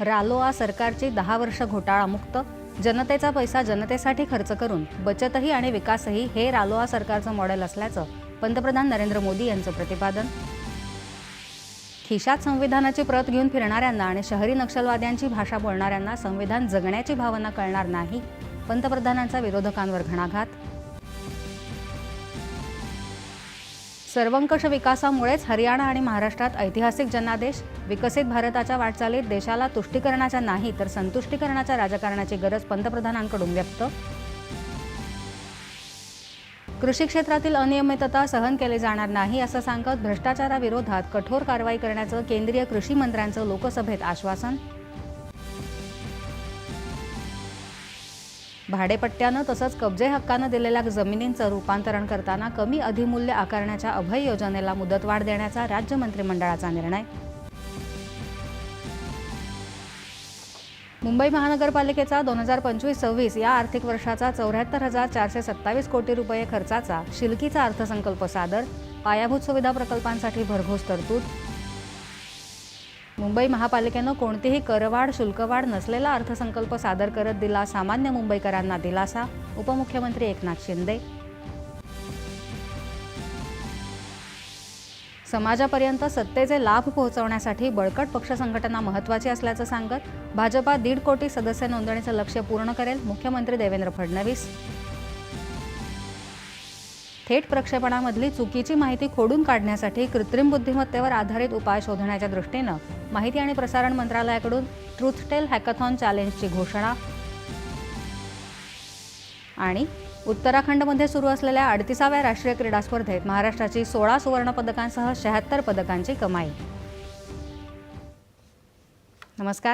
रालोआ सरकारची दहा वर्ष घोटाळामुक्त जनतेचा पैसा जनतेसाठी खर्च करून बचतही आणि विकासही हे रालोआ सरकारचं मॉडेल असल्याचं पंतप्रधान नरेंद्र मोदी यांचं प्रतिपादन. खिशात संविधानाची प्रत घेऊन फिरणाऱ्यांना आणि शहरी नक्षलवाद्यांची भाषा बोलणाऱ्यांना संविधान जगण्याची भावना कळणार नाही पंतप्रधानांचा विरोधकांवर घणाघात सर्वंकष विकासामुळेच हरियाणा आणि महाराष्ट्रात ऐतिहासिक जनादेश विकसित भारताच्या वाटचालीत देशाला तुष्टीकरणाच्या नाही तर संतुष्टीकरणाच्या राजकारणाची गरज पंतप्रधानांकडून व्यक्त. कृषी क्षेत्रातील अनियमितता सहन केली जाणार नाही असं सांगत भ्रष्टाचाराविरोधात कठोर कारवाई करण्याचं केंद्रीय कृषी मंत्र्यांचं लोकसभेत आश्वासन. भाडेपट्ट्यानं तसंच कब्जे हक्कानं दिलेल्या जमिनींचं रूपांतरण करताना कमी अधिमूल्य आकारण्याच्या अभय योजनेला मुदतवाढ देण्याचा राज्य मंत्रिमंडळाचा निर्णय. मुंबई महानगरपालिकेचा दोन हजार पंचवीस सव्वीस या आर्थिक वर्षाचा चौऱ्याहत्तर हजार चारशे सत्तावीस कोटी रुपये खर्चाचा शिलकीचा अर्थसंकल्प सादर. पायाभूत सुविधा प्रकल्पांसाठी भरघोस तरतूद. मुंबई महापालिकेनं कोणतीही करवाढ शुल्कवाढ नसलेला अर्थसंकल्प सादर करत दिला सामान्य मुंबईकरांना दिलासा. उपमुख्यमंत्री एकनाथ शिंदे. समाजापर्यंत सत्तेचे लाभ पोहोचवण्यासाठी बळकट पक्ष संघटना महत्त्वाची असल्याचं सांगत भाजपा दीड कोटी सदस्य नोंदणीचं लक्ष पूर्ण करेल मुख्यमंत्री देवेंद्र फडणवीस. थेट प्रक्षेपणामधली चुकीची माहिती खोडून काढण्यासाठी कृत्रिम बुद्धिमत्तेवर आधारित उपाय शोधण्याच्या दृष्टीनं माहिती आणि प्रसारण मंत्रालयाकडून ट्रूथटेल हॅकथॉन चॅलेंजची घोषणा आणि उत्तराखंडमध्ये सुरू असलेल्या अडतिसाव्या राष्ट्रीय क्रीडा स्पर्धेत महाराष्ट्राची सोळा सुवर्ण पदकांसह शहात्तर पदकांची कमाई. नमस्कार.